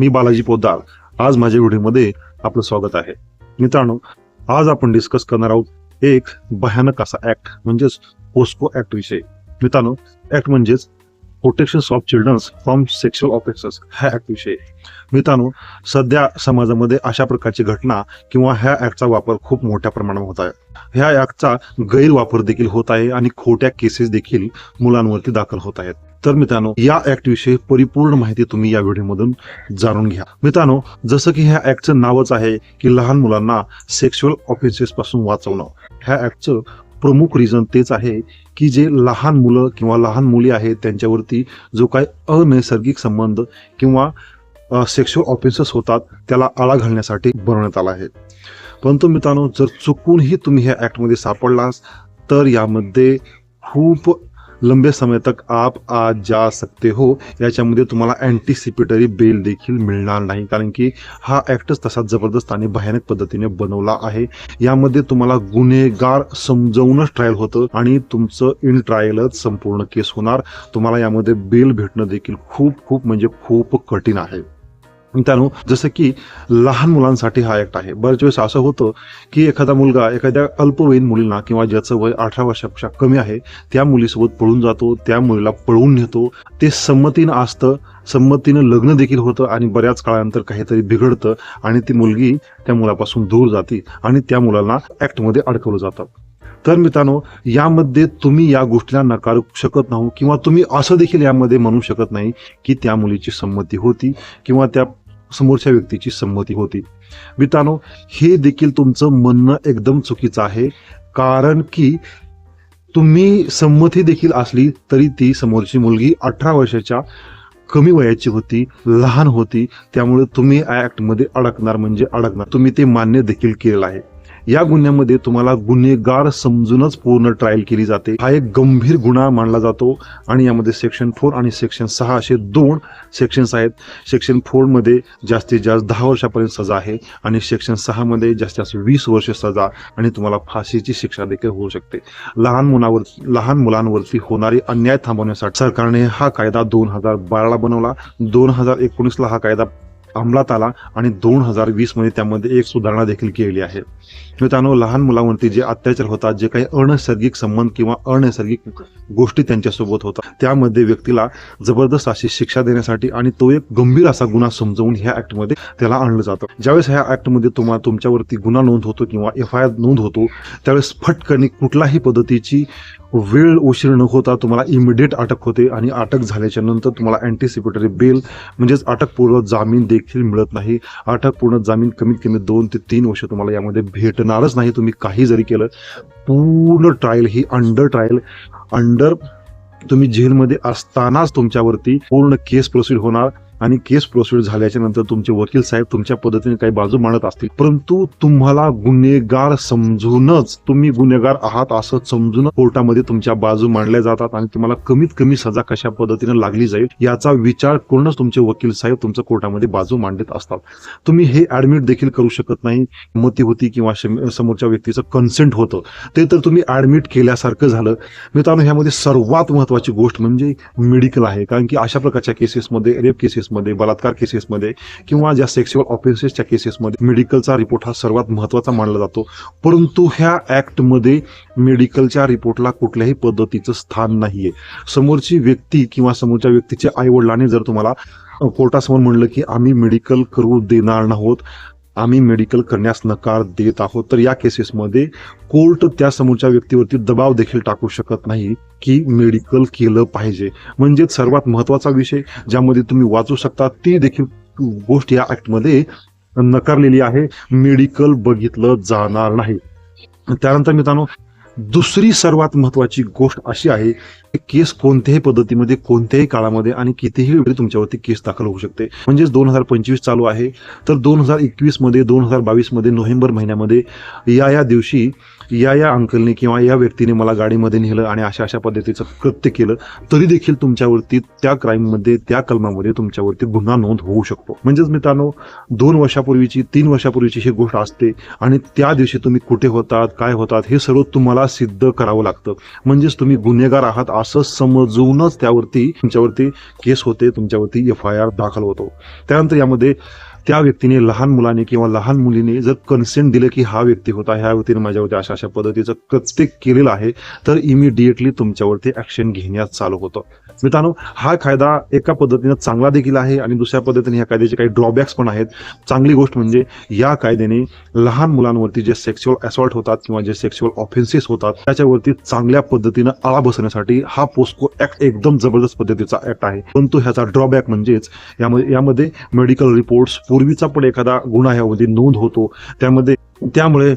मी बालाजी पोद्दार. आज माझ्या व्हिडिओमध्ये आपलं स्वागत आहे. मित्रांनो आज आपण डिस्कस करणार आहोत एक भयानक असा ऍक्ट म्हणजेच पोस्को ऍक्ट विषयी. मित्रांनो ऍक्ट म्हणजेच protection of childrens from sexual offences ह्या ऍक्ट विषयी. मित्रांनो सध्या समाजामध्ये अशा प्रकारची घटना किंवा ह्या ऍक्टचा वापर खूप मोठ्या प्रमाणात होत आहे. ह्या ऍक्टचा गैरवापर देखील होत आहे आणि खोट्या केसेस देखील मुलांवरती दाखल होत आहेत. तर मित्रांनो या ऍक्ट विषयी परिपूर्ण माहिती तुम्ही या व्हिडिओमधून जाणून घ्या. मित्रांनो जसं की ह्या ऍक्टचं नावच आहे की लहान मुलांना सेक्शुअल ऑफेन्सेस पासून वाचवणं. ह्या ऍक्टचं प्रमुख रिझन तेच आहे की जे लहान मुलं किंवा लहान मुली आहेत त्यांच्यावरती जो काही अनैसर्गिक संबंध किंवा सेक्शुअल ऑफेन्सेस होतात त्याला आळा घालण्यासाठी बनवण्यात आला आहे. परंतु मित्रांनो जर चुकूनही तुम्ही ह्या ऍक्टमध्ये सापडलास तर यामध्ये खूप लंबे समय तक आप आज जा सकते हो. याच्यामध्ये तुम्हाला अँटिसिपेटरी बेल देखील मिळणार नाही. कारण की हा ॲक्टच तसा जबरदस्त आणि भयानक पद्धतीने बनवला आहे. यामध्ये तुम्हाला गुन्हेगार समजवूनच ट्रायल होतं आणि तुमचं इन ट्रायलच संपूर्ण केस होणार. तुम्हाला यामध्ये बेल भेटणं देखील खूप खूप म्हणजे खूप कठीण आहे. मित्रांनो जसं की लहान मुलांसाठी हा ऍक्ट आहे. बऱ्याच वेळेस असं होतं की एखादा मुलगा एखाद्या अल्पवयीन मुलींना किंवा ज्याचं वय अठरा वर्षापेक्षा कमी आहे त्या मुलीसोबत पळून जातो त्या मुलीला पळवून नेतो. ते संमतीनं असतं संमतीनं लग्न देखील होतं आणि बऱ्याच काळानंतर काहीतरी बिघडतं आणि ती मुलगी त्या मुलापासून दूर जाते आणि त्या मुलांना ऍक्टमध्ये अडकवलं जातं. तर मित्रांनो यामध्ये तुम्ही या गोष्टीला नकारू शकत नाही किंवा तुम्ही असं देखील यामध्ये म्हणू शकत नाही की त्या मुलीची संमती होती किंवा त्या समोरच्या व्यक्तीची संमती होती. मित्रांनो हे देखील तुमचं म्हणणं एकदम चुकीचं आहे. कारण की तुम्ही संमती देखील असली तरी ती समोरची मुलगी अठरा वर्षाच्या कमी वयाची होती लहान होती. त्यामुळे तुम्ही ॲक्टमध्ये अडकणार म्हणजे अडकणार. तुम्ही ते मान्य देखील केलेलं आहे. या गुन्ह्यामध्ये तुम्हाला गुन्हेगार समजूनच पूर्ण ट्रायल केली जाते. हा एक गंभीर गुन्हा मानला जातो आणि यामध्ये सेक्शन फोर आणि सेक्शन सहा असे दोन सेक्शन्स आहेत. सेक्शन फोरमध्ये जास्तीत जास्त दहा वर्षापर्यंत सजा आहे आणि सेक्शन सहामध्ये जास्तीत जास्त वीस वर्ष सजा आणि तुम्हाला फाशीची शिक्षा देखील होऊ शकते. लहान मुलावर लहान मुलांवरती होणारी अन्याय थांबवण्यासाठी सरकारने हा कायदा दोन हजार बाराला बनवला. दोन हजार एकोणीसला हा कायदा अंमलात आला आणि दोन हजार वीसमध्ये त्यामध्ये एक सुधारणा देखील केली आहे. मित्रांनो लहान मुलांवरती जे अत्याचार होतात जे काही अनैसर्गिक संबंध किंवा अनैसर्गिक गोष्टी त्यांच्यासोबत होतात त्यामध्ये व्यक्तीला जबरदस्त अशी शिक्षा देण्यासाठी आणि तो एक गंभीर असा गुन्हा समजवून ह्या ऍक्टमध्ये त्याला आणलं जातं. ज्यावेळेस ह्या ऍक्टमध्ये तुम्हाला तुमच्यावरती गुन्हा नोंद होतो किंवा एफ आय आर नोंद होतो त्यावेळेस फटकन कुठल्याही पद्धतीची वेळ उशीर न होता तुम्हाला इमिडिएट अटक होते आणि अटक झाल्याच्यानंतर तुम्हाला अँटिसिपेटरी बेल म्हणजेच अटकपूर्व जामीन देखील मिळत नाही. अटकपूर्ण जामीन कमीत कमी दोन ते तीन वर्ष तुम्हाला यामध्ये भेटणारच नाही. तुम्ही काही जरी केलं पूर्ण ट्रायल ही अंडर ट्रायल अंडर तुम्ही जेलमध्ये असतानाच तुमच्यावरती पूर्ण केस प्रोसीड होणार. आणि केस प्रोसीड झाल्याच्यानंतर तुमचे वकील साहेब तुमच्या पद्धतीने काही बाजू मांडत असतील. परंतु तुम्हाला गुन्हेगार समजूनच तुम्ही गुन्हेगार आहात असं समजून कोर्टामध्ये तुमच्या बाजू मांडल्या जातात आणि तुम्हाला कमीत कमी सजा कशा पद्धतीने लागली जाईल याचा विचार करूनच तुमचे वकील साहेब तुमच्या कोर्टामध्ये बाजू मांडत असतात. तुम्ही हे ऍडमिट देखील करू शकत नाही. मती होती किंवा समोरच्या व्यक्तीचं कन्सेंट होतं. ते तर तुम्ही ऍडमिट केल्यासारखं झालं. मित्रांनो ह्यामध्ये सर्वात महत्वाची गोष्ट म्हणजे मेडिकल आहे. कारण की अशा प्रकारच्या केसेसमध्ये रेप केसेसमध्ये बलात्कार केसेसमध्ये किंवा ज्या सेक्शुअल ऑफेन्सेसच्या केसेसमध्ये मेडिकलचा रिपोर्ट हा सर्वात महत्त्वाचा मानला जातो. परंतु ह्या ऍक्टमध्ये मेडिकलच्या रिपोर्टला कुठल्याही पद्धतीचं स्थान नाहीये. समोरची व्यक्ती किंवा समोरच्या व्यक्तीच्या आईवडिलांनी जर तुम्हाला कोर्टासमोर म्हणलं की आम्ही मेडिकल करू देणार नाहोत आम्ही मेडिकल करण्यास नकार देत आहोत. तर या केसेसमध्ये कोर्ट त्या समोरच्या व्यक्तीवरती दबाव देखील टाकू शकत नाही की मेडिकल केलं पाहिजे. म्हणजेच सर्वात महत्त्वाचा विषय ज्यामध्ये तुम्ही वाचू शकता ती देखील गोष्ट या ऍक्टमध्ये नकारलेली आहे. मेडिकल बघितलं जाणार नाही. त्यानंतर मित्रांनो दुसरी सर्वात महत्वाची गोष्ट अशी आहे केस कोणत्याही पद्धतीमध्ये कोणत्याही काळामध्ये आणि कितीही वेळी तुमच्यावरती केस दाखल होऊ शकते. म्हणजेच दोन हजार पंचवीस चालू आहे. तर दोन हजार एकवीसमध्ये दोन हजार बावीसमध्ये नोव्हेंबर महिन्यामध्ये या या दिवशी या या अंकलने किंवा या व्यक्तीने मला गाडीमध्ये नेलं आणि अशा अशा पद्धतीचं कृत्य केलं तरी देखील तुमच्यावरती त्या क्राईममध्ये त्या कलमामध्ये तुमच्यावरती गुन्हा नोंद होऊ शकतो. म्हणजेच मित्रांनो दोन वर्षापूर्वीची तीन वर्षापूर्वीची ही गोष्ट असते आणि त्या दिवशी तुम्ही कुठे होतात काय होतात हे सर्व तुम्हाला सिद्ध करावं लागतं. म्हणजेच तुम्ही गुन्हेगार आहात असं समजूनच त्यावरती तुमच्यावरती केस होते तुमच्यावरती एफ आय आर दाखल होतो. त्यानंतर यामध्ये त्या व्यक्तीने लहान मुलाने किंवा लहान मुलीने जर कन्सेंट दिलं की हा व्यक्ती होता ह्या व्यक्तीने माझ्यावरती अशा अशा पद्धतीचं कृत्य केलेलं आहे तर इमिडिएटली तुमच्यावरती ऍक्शन घेण्यास चालू होतं. मित्रांनो हा कायदा एका पद्धतीनं चांगला देखील आहे आणि दुसऱ्या पद्धतीने ह्या कायद्याचे काही ड्रॉबॅक्स पण आहेत. चांगली गोष्ट म्हणजे या कायद्याने लहान मुलांवरती जे सेक्शुअल असॉल्ट होतात किंवा जे सेक्शुअल ऑफेन्सेस होतात त्याच्यावरती चांगल्या पद्धतीनं आळा बसवण्यासाठी हा पोस्को ऍक्ट एकदम जबरदस्त पद्धतीचा ऍक्ट आहे. परंतु ह्याचा ड्रॉबॅक म्हणजेच यामध्ये यामध्ये मेडिकल रिपोर्ट्स पूर्वीचा पण एखादा गुन्हा यामध्ये नोंद होतो. त्यामध्ये त्यामुळे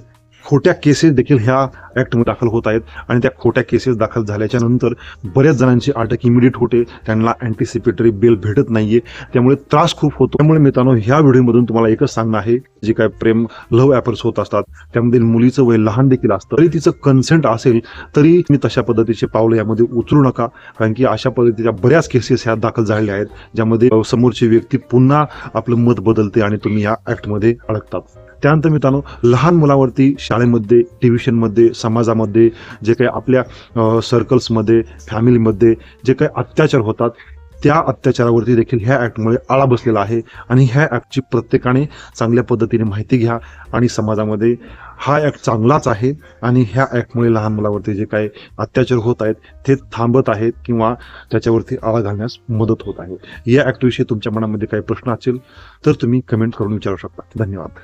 खोट्या केसेस देखील ह्या ऍक्टमध्ये दाखल होत आहेत. आणि त्या खोट्या केसेस दाखल झाल्याच्यानंतर बऱ्याच जणांची अटक इमिडिएट होते. त्यांना अँटिसिपेटरी बेल भेटत नाहीये. त्यामुळे त्रास खूप होतो. त्यामुळे मित्रांनो ह्या व्हिडिओमधून तुम्हाला एकच सांगणं आहे. जे काय प्रेम लव्ह ॲपर्स होत असतात त्यामध्ये मुलीचं वय लहान देखील असतं. तरी तिचं कन्सेंट असेल तरी मी तशा पद्धतीचे पावलं यामध्ये उचलू नका. कारण की अशा पद्धतीच्या बऱ्याच केसेस ह्या दाखल झालेल्या आहेत ज्यामध्ये समोरची व्यक्ती पुन्हा आपलं मत बदलते आणि तुम्ही या ऍक्टमध्ये अडकतात. त्यानंतर मित्रांनो लहान मुलावरती शाळेमध्ये ट्युशनमध्ये समाजामध्ये जे काही आपल्या सर्कल्समध्ये फॅमिलीमध्ये जे काही अत्याचार होतात त्या अत्याचारावरती देखील ह्या ॲक्टमुळे आळा बसलेला आहे. आणि ह्या ॲक्टची प्रत्येकाने चांगल्या पद्धतीने माहिती घ्या आणि समाजामध्ये हा ॲक्ट चांगलाच आहे आणि ह्या ॲक्टमुळे लहान मुलावरती जे काही अत्याचार होत आहेत ते थांबत आहेत किंवा त्याच्यावरती आळा घालण्यास मदत होत आहे. या ॲक्टविषयी तुमच्या मनामध्ये काही प्रश्न असेल तर तुम्ही कमेंट करून विचारू शकता. धन्यवाद.